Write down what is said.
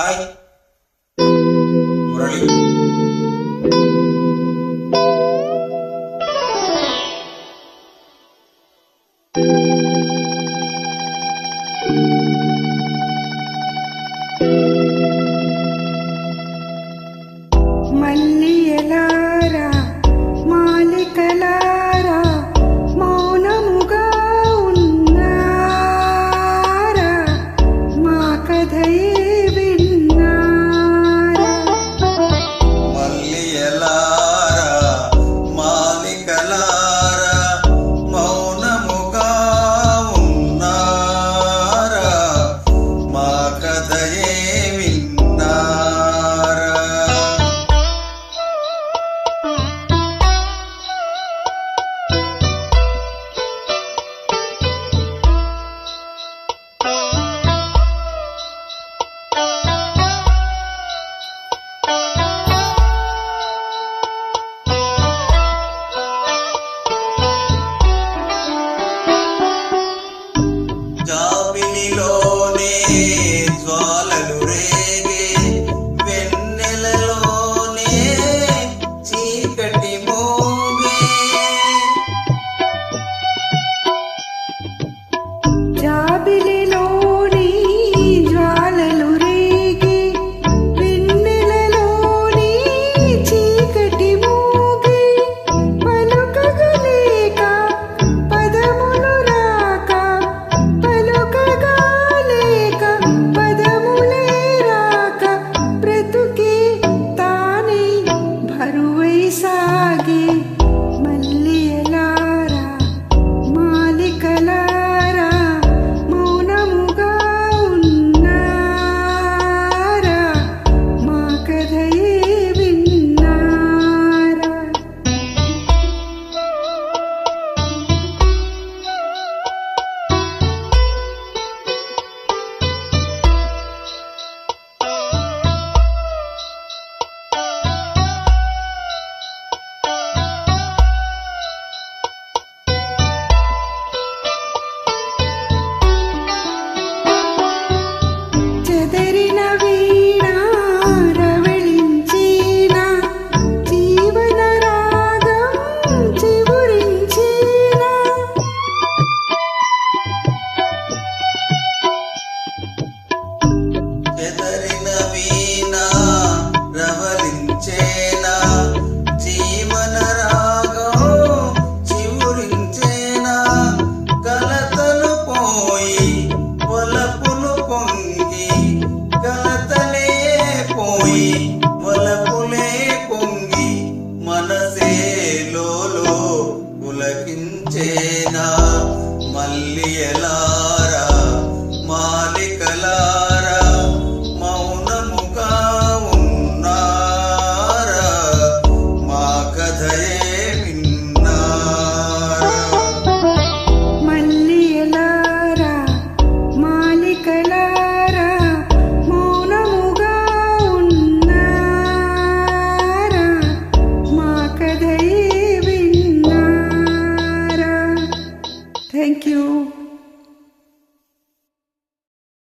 Hi. Murali. వలపులే పొంగి మనసే మల్లి ఎలా